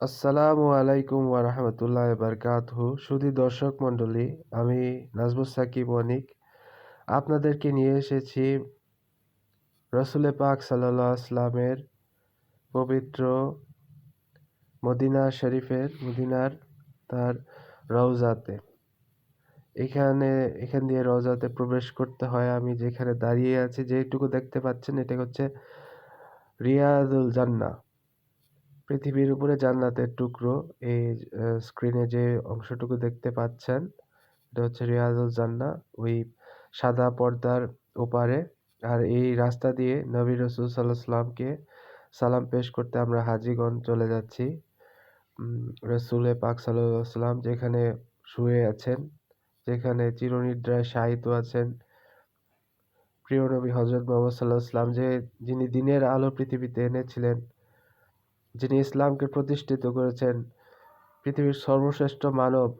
আসসালামু আলাইকুম ওয়া রাহমাতুল্লাহি ওয়া বারাকাতুহু। সুধী দর্শক মণ্ডলী, আমি নাজমুস সাকিব অনিক। আপনাদেরকে নিয়ে এসেছি রসুলে পাক সাল্লাল্লাহু আসলামের পবিত্র মদিনা শরীফের, মদিনার তার রওজাতে। এখানে, এখান দিয়ে রওজাতে প্রবেশ করতে হয়। আমি যেখানে দাঁড়িয়ে আছি, যেটুকু দেখতে পাচ্ছেন, এটা হচ্ছে রিয়াজুল জান্নাহ। পৃথিবীর উপরে জান্নাতের টুকরো, এই স্ক্রিনে যে অংশটুকু দেখতে পাচ্ছেন, এটা হচ্ছে রিয়াজুল জান্না ওই সাদা পর্দার ওপারে। আর এই রাস্তা দিয়ে নবী রসুল সাল্লাহ সাল্লামকে সালাম পেশ করতে আমরা হাজিগঞ্জ চলে যাচ্ছি। রসুলে পাক সাল্লাম যেখানে শুয়ে আছেন, যেখানে চিরনিদ্রায় শায়িত আছেন, প্রিয় নবী হজরত মোহাম্মদ সাল্লাহ সাল্লাম যে, যিনি দিনের আলো পৃথিবীতে এনেছিলেন যিনি ইসলামকে প্রতিষ্ঠিত করেছেন, পৃথিবীর সর্বশ্রেষ্ঠ মানব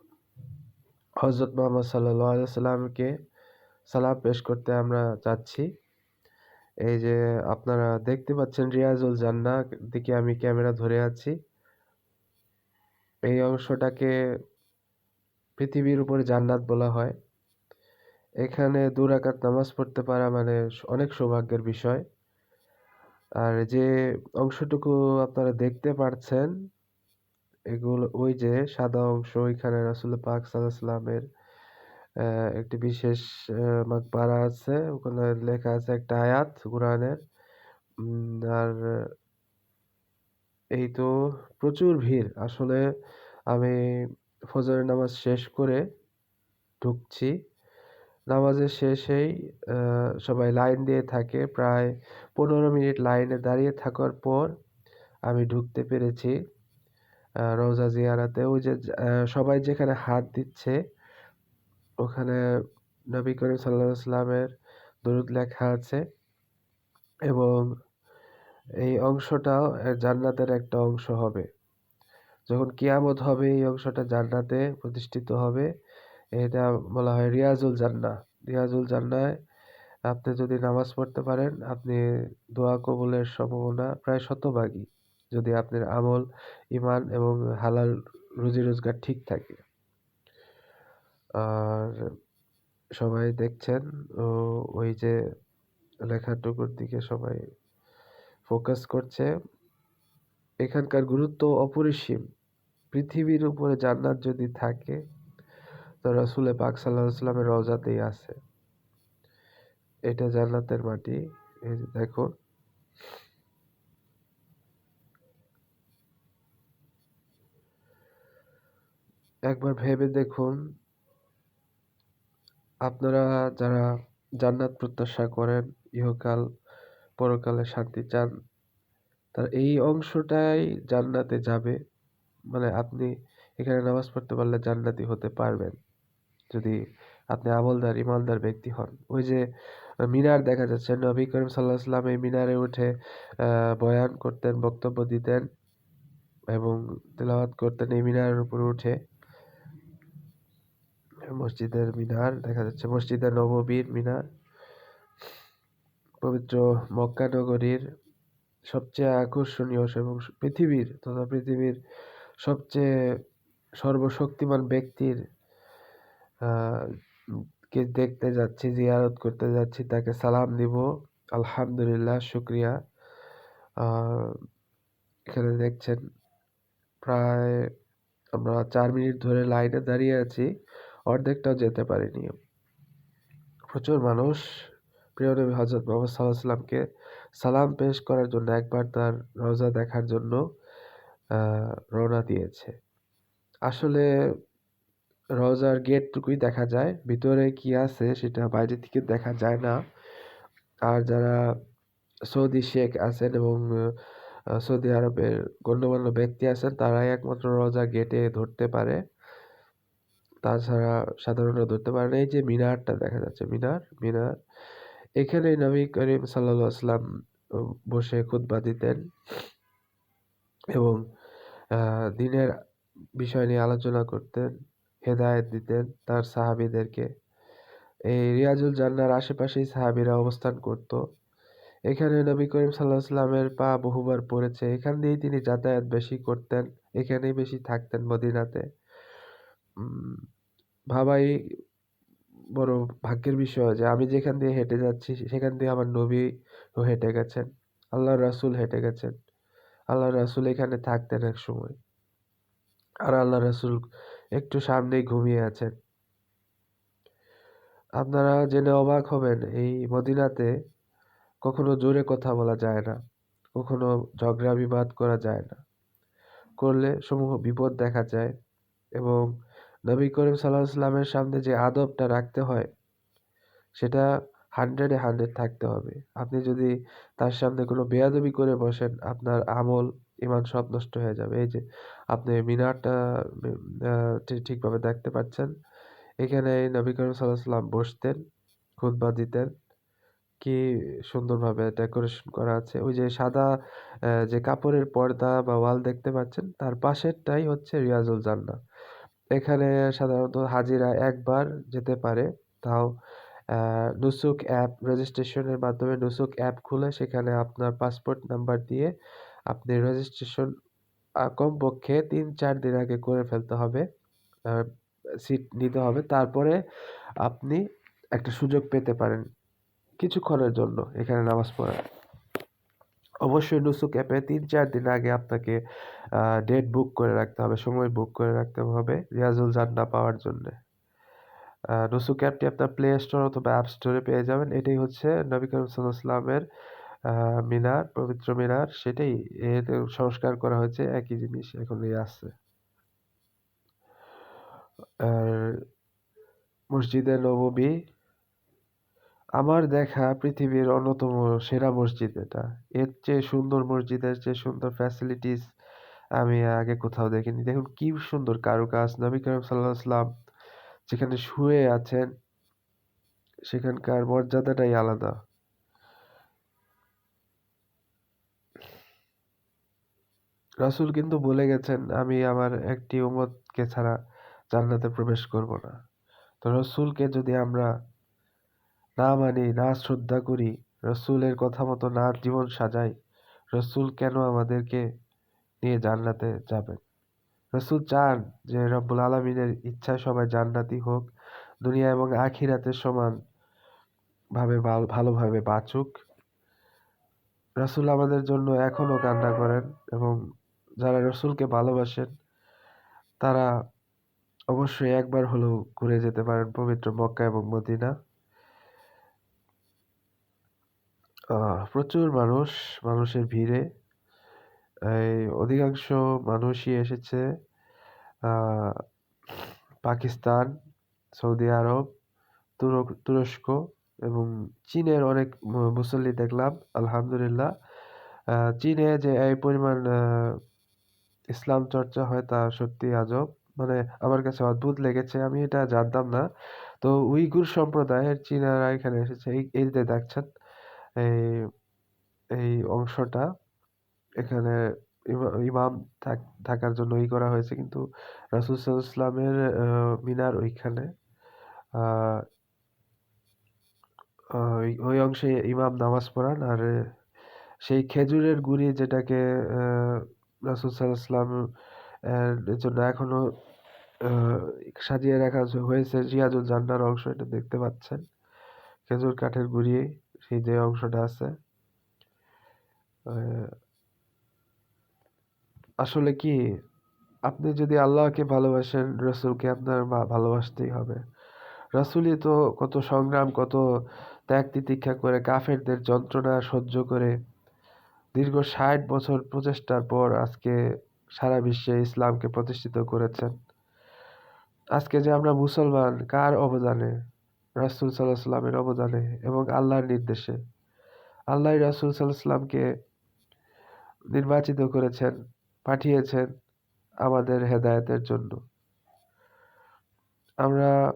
হজরত মোহাম্মদ সাল্লাহ সাল্লামকে সালাম পেশ করতে আমরা যাচ্ছি। এই যে আপনারা দেখতে পাচ্ছেন রিয়াজুল জান্না দিকে আমি ক্যামেরা ধরে আছি। এই অংশটাকে পৃথিবীর উপরে জান্নাত বলা হয়। এখানে দুরাকাত নামাজ পড়তে পারা মানে অনেক সৌভাগ্যের বিষয়। আর যে অংশটুকু আপনারা দেখতে পারছেন, এগুলো ওই যে সাদা অংশ, ওইখানে রাসুল পাক সাল্লামের একটি বিশেষ মাকবারা আছে। ওখানে লেখা আছে একটা আয়াত কোরআনের। আর এই তো প্রচুর ভিড়। আসলে আমি ফজরের নামাজ শেষ করে ঢুকছি। নামাজের শেষেই সবাই লাইন দিয়ে থাকে। প্রায় পনেরো মিনিট লাইনে দাঁড়িয়ে থাকার পর আমি ঢুকতে পেরেছি রোজা জিয়ারাতে। ওই যে সবাই যেখানে হাত দিচ্ছে, ওখানে নবী করিম সাল্লাহ সাল্লামের দরুদ লেখা আছে এবং এই অংশটাও জান্নাতের একটা অংশ হবে। যখন কিয়ামত হবে, এই অংশটা জান্নাতে প্রতিষ্ঠিত হবে। এটা বলা হয় রিয়াজুল জান্না রিয়াজুল জান্নায় আপনি যদি নামাজ পড়তে পারেন, আপনি দোয়া কবুলের সম্ভাবনা প্রায় শতভাগই যদি আপনার আমল ইমান এবং হালাল রুজি রোজগার ঠিক থাকে। আর সবাই দেখছেন ওই যে লেখাটুকুর দিকে সবাই ফোকাস করছে। এখানকার গুরুত্ব অপরিসীম। পৃথিবীর উপরে জান্নাত যদি থাকে তো রসুলে পাক সাল্লাহ সাল্লামের রওজাতেই আছে। এটা জান্নাতের মাটি। এই যে দেখো। একবার ভেবে দেখুন, আপনারা যারা জান্নাত প্রত্যাশা করেন, ইহকাল, পরকালে শান্তি চান, তার এই অংশটাই জান্নাতে যাবে। মানে আপনি এখানে নামাজ পড়তে পারলে জান্নাতি হতে পারবেন। যদি আপনি আমলদার, ইমানদার ব্যক্তি হন। ওই যে মিনার দেখা যাচ্ছে, নবী করিম সাল্লাহ সাল্লাম এই মিনারে উঠে বয়ান করতেন, বক্তব্য দিতেন এবং তেলাওয়াত করতেন এই মিনারের উপরে উঠে। মসজিদের মিনার দেখা যাচ্ছে মসজিদের নববীর মিনার। পবিত্র মক্কা নগরীর সবচেয়ে আকর্ষণীয় এবং পৃথিবীর তথা পৃথিবীর সবচেয়ে সর্বশক্তিমান ব্যক্তির কে দেখতে যাচ্ছি, জিয়ারত করতে যাচ্ছি, তাকে সালাম দিব। আলহামদুলিল্লাহ, শুক্রিয়া। এখানে দেখছেন, প্রায় আমরা চার মিনিট ধরে লাইনে দাঁড়িয়ে আছি, অর্ধেকটাও যেতে পারিনি। প্রচুর মানুষ, প্রিয় নবী হজরত মোহাম্মদ সাল্লাহ সাল্লামকে সালাম পেশ করার জন্য একবার তার রোজা দেখার জন্য রওনা দিয়েছে। আসলে রোজার গেটটুকুই দেখা যায়। ভিতরে কি আছে সেটা বাইরে থেকে দেখা যায় না। আর যারা সৌদি শেখ আছেন এবং সৌদি আরবের গণ্যমান্য ব্যক্তি আছেন, তারাই একমাত্র রোজা গেটে ধরতে পারে। তাছাড়া সাধারণত ধরতে পারে না এই যে মিনারটা দেখা যাচ্ছে, মিনার মিনার। এখানে নবী করিম সাল্লা আসলাম বসে খুদ্া দিতেন। এবং দিনের বিষয় নিয়ে আলোচনা করতেন। হেদায়ত দিতেন তার সাহাবিদেরকে। এই রিয়াজুল জান্নার আশেপাশেই সাহাবিরা অবস্থান করত। এখানে নবী করিম সাল্লাহ সাল্লামের পা বহুবার পড়েছে। এখান দিয়েই তিনি যাতায়াত বেশি করতেন, এখানেই বেশি থাকতেন মদিনাতে। ভাবাই বড় ভাগ্যের বিষয় যে আমি যেখান দিয়ে হেঁটে যাচ্ছি, সেখান দিয়ে আমার নবী হেঁটে গেছেন আল্লাহ রাসূল হেঁটে গেছেন। আল্লাহ রাসূল এখানে থাকতেন এক সময়। আর আল্লাহ রাসূল একটু সামনেই ঘুমিয়ে আছেন। আপনারা জেনে অবাক হবেন, এই মদিনাতে কখনো জোরে কথা বলা যায় না, কখনো ঝগড়া বিবাদ করা যায় না। করলে সমূহ বিপদ দেখা যায় এবং নবী করিম সাল্লাহ সামনে যে আদবটা রাখতে হয়, সেটা হান্ড্রেডে হান্ড্রেড থাকতে হবে। আপনি যদি তার সামনে কোনো বেয়াদবি করে বসেন, আপনার আমল ইমান সব নষ্ট হয়ে যাবে। এই যে আপনি মিনারটা ঠিকভাবে দেখতে পাচ্ছেন। এখানে নবী করিম সাল্লাম বসতেন, খুতবা দিতেন। কি সুন্দরভাবে ডেকোরেশন করা আছে। ওই যে সাদা যে কাপড়ের পর্দা বা ওয়াল দেখতে পাচ্ছেন, তার পাশেরটাই হচ্ছে রিয়াজুল জান্নাহ। এখানে সাধারণত হাজিরা একবার যেতে পারে, তাও নুসুক অ্যাপ রেজিস্ট্রেশনের মাধ্যমে নুসুক অ্যাপ খুলে সেখানে আপনার পাসপোর্ট নাম্বার দিয়ে আপনি রেজিস্ট্রেশন কমপক্ষে তিন, চার দিন আগে করে ফেলতে হবে। সিট নিতে হবে। তারপরে আপনি একটা সুযোগ পেতে পারেন কিছুক্ষণের জন্য এখানে নামাজ পড়ার। অবশ্যই নুসুক অ্যাপে তিন, চার দিন আগে আপনাকে ডেট বুক করে রাখতে হবে, সময় বুক করে রাখতে হবে রিয়াজুল জান্না পাওয়ার জন্য। নুসুক অ্যাপটি আপনার প্লে স্টোর অথবা অ্যাপ স্টোরে পেয়ে যাবেন। এটাই হচ্ছে নবী করিম সাল্লামের মিনার, পবিত্র মিনার, সেটাই এতে সংস্কার করা হয়েছে, একই জিনিস এখনই আছে। আর মসজিদে নববী আমার দেখা পৃথিবীর অন্যতম সেরা মসজিদ এটা। এর চেয়ে সুন্দর মসজিদের চেয়ে সুন্দর ফ্যাসিলিটিস আমি আগে কোথাও দেখিনি। দেখুন কি সুন্দর কারুকাজ, নবী করিম সাল্লাম যেখানে শুয়ে আছেন, সেখানকার মর্যাদাটাই আলাদা। রাসূল কিন্তু বলে গেছেন, আমি আমার একটি উম্মতকে ছাড়া জান্নাতে প্রবেশ করব না। তো রসুলকে যদি আমরা না মানি, না শ্রদ্ধা করি, রসুলের কথা মতো না জীবন সাজাই, রসুল কেন আমাদেরকে নিয়ে জান্নাতে যাবেন? রসুল চান যে রব্বুল আলমিনের ইচ্ছায় সবাই জান্নাতি হোক, দুনিয়া এবং আখিরাতে সমান ভাবে ভাল- ভালোভাবে বাঁচুক। রসুল আমাদের জন্য এখনও কান্না করেন এবং যারা রসুলকে ভালোবাসেন, তারা অবশ্যই একবার হলেও ঘুরে যেতে পারেন পবিত্র মক্কা এবং মদিনা। প্রচুর মানুষ, মানুষের ভিড়ে। এই অধিকাংশ মানুষই এসেছে পাকিস্তান, সৌদি আরব তুরস্ক। এবং চীনের অনেক মুসল্লি দেখলাম আলহামদুলিল্লাহ। চীনে যে এই পরিমাণ ইসলাম চর্চা হয় তা সত্যি আজব। মানে আমার কাছে অদ্ভুত লেগেছে আমি এটা জানতাম না। তো উইগুর সম্প্রদায়ের চীনারা এখানে এসেছে এই এই যে দেখছেন এই এই অংশটা। এখানে ইমা- ইমাম থাক- থাকার জন্য ই করা হয়েছে কিন্তু রাসূল আহ, মিনার ওইখানে। ওই অংশে ইমাম নামাজ পড়ান আর সেই খেজুরের গুড়ি যেটাকে রাসূল এর জন্য এখনও সাজিয়ে রাখা হয়েছে রিয়াজুল জান্নার অংশ, এটা দেখতে পাচ্ছেন। খেজুর কাঠের গুড়ি, সেই যে অংশটা আছে। আসলে কি, আপনি যদি আল্লাহকে ভালোবাসেন, রসুলকে আপনার ভালোবাসতেই হবে। রাসূলই তো কত সংগ্রাম, কত ত্যাগ তিতিক্ষা করে কাফেরদের যন্ত্রণা সহ্য করে দীর্ঘ ষাট বছর প্রচেষ্টার পর আজকে সারা বিশ্বে ইসলামকে প্রতিষ্ঠিত করেছেন। আজকে যে আমরা মুসলমান, কার অবদানে? রাসূল সাল্লাহ সাল্লামের অবদানে এবং আল্লাহর নির্দেশে। আল্লাহ রাসূল সাল্লাহ সাল্লামকে নির্বাচিত করেছেন, পাঠিয়েছেন আমাদের হেদায়তের জন্য। আমরা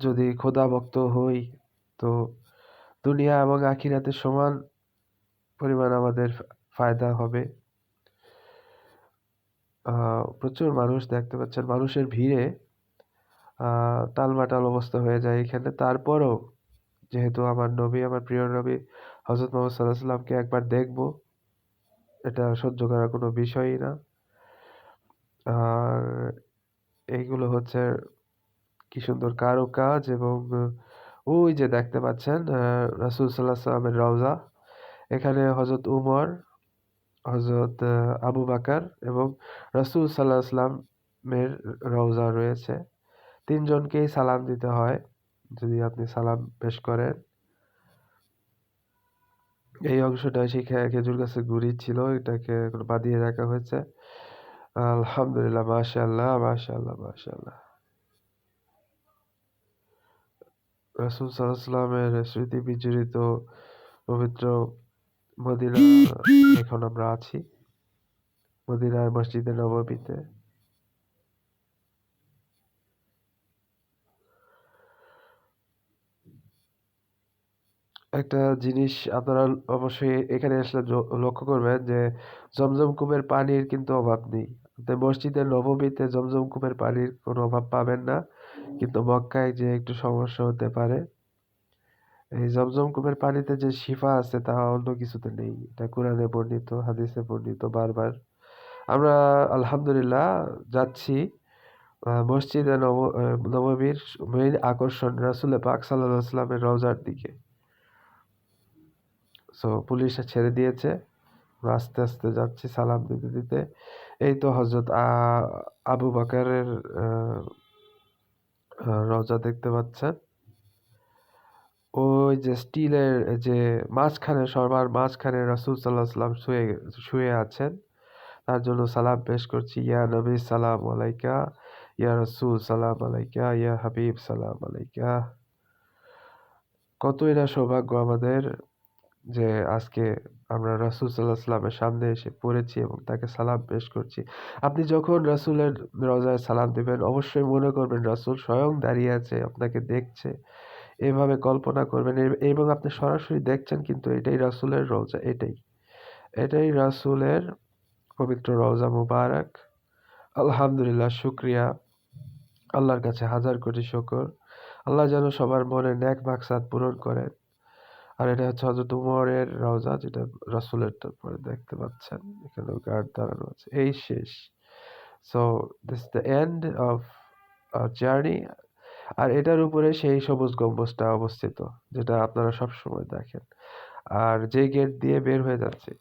যদি খোদাভক্ত হই তো দুনিয়া এবং আখিরাতে সমান পরিমাণ আমাদের ফায়দা হবে। প্রচুর মানুষ দেখতে পাচ্ছেন মানুষের ভিড়ে আহ, টালমাটাল অবস্থা হয়ে যায় এখানে। তারপরও যেহেতু আমার নবী আমার প্রিয় নবী হজরত মোহাম্মদ সাল্লাহ সাল্লামকে একবার দেখব এটা সহ্য করার কোনো বিষয়ই না। আর এইগুলো হচ্ছে কি সুন্দর কারও কাজ এবং ওই যে দেখতে পাচ্ছেন রাসুল সাল্লাহ সাল্লামের রওজা। এখানে হজরত উমর হজরত আবু বাকার এবং রাসুল সাল্লাহ সাল্লামের রওজা রয়েছে। তিনজনকেই সালাম দিতে হয়, যদি আপনি সালাম পেশ করেন। এই অংশটা সেই খেজুর গাছের গুড়ি ছিল, এটাকে বাঁধিয়ে রাখা হয়েছে। আলহামদুলিল্লাহ মাশাল্লাহ মাশাল্লাহ মাশাল্লাহ রাসুল সাল্লামের স্মৃতি বিজড়িত পবিত্র মদিনা এখন আমরা আছি। মদিনার মসজিদে নবমীতে। একটা জিনিস আপনারা অবশ্যই এখানে আসলে লক্ষ্য করবেন যে জমজম কূপের পানির কিন্তু অভাব নেই। মসজিদের নবমীতে জমজম কূপের পানির কোনো অভাব পাবেন না। কিন্তু মক্কায় যে একটু সমস্যা হতে পারে, এই জমজম কূপের পানিতে যে শিফা আছে তা অন্য কিছুতে নেই। এটা কোরআনে বর্ণিত, হাদিসে বর্ণিত বারবার। আমরা আলহামদুলিল্লাহ যাচ্ছি মসজিদে নব নবমীর মেইন আকর্ষণ রাসুলে পাক সাল্লাহ সাল্লামের রওজার দিকে। সো পুলিশ ছেড়ে দিয়েছে। আস্তে আস্তে যাচ্ছি, সালাম দিতে দিতে। এই তো হজরত আবু বাকারের রওজা দেখতে পাচ্ছেন। ওই যে স্টিলের যে মাঝখানে সবার মাঝখানে রাসুল সাল্লাহ সাল্লাম শুয়ে শুয়ে আছেন। তার জন্য সালাম পেশ করছি। ইয়া নবী, সালাম আলাইকা। ইয়া রসুল, সালাম আলাইকা। ইয়া হাবিব, সালাম আলাইকা। কত না সৌভাগ্য আমাদের। যে আজকে আমরা রাসুল সাল্লাহ সাল্লামের সামনে এসে পড়েছি এবং তাকে সালাম পেশ করছি। আপনি যখন রাসুলের রজায় সালাম দেবেন, অবশ্যই মনে করবেন রাসুল স্বয়ং দাঁড়িয়ে আছে, আপনাকে দেখছে, এভাবে কল্পনা করবেন এবং আপনি সরাসরি দেখছেন কিন্তু এটাই রাসুলের রওজা, এটাই। এটাই রাসুলের পবিত্র রওজা মুবারক। আলহামদুলিল্লাহ, শুক্রিয়া। আল্লাহর কাছে হাজার কোটি শুকর। আল্লাহ যেন সবার মনে ন্যাক মাকসাদ পূরণ করেন। আর এটা হচ্ছে হজরত উমরের রওজা, যেটা রাসুলের তারপরে দেখতে পাচ্ছেন। এখানে গার্ড দাঁড়ানো আছে। এই শেষ। So this the end of journey আর এটার উপরে সেই সবুজ গম্বুজটা অবস্থিত, যেটা আপনারা সবসময় দেখেন। আর যে গেট দিয়ে বের হয়ে যাচ্ছে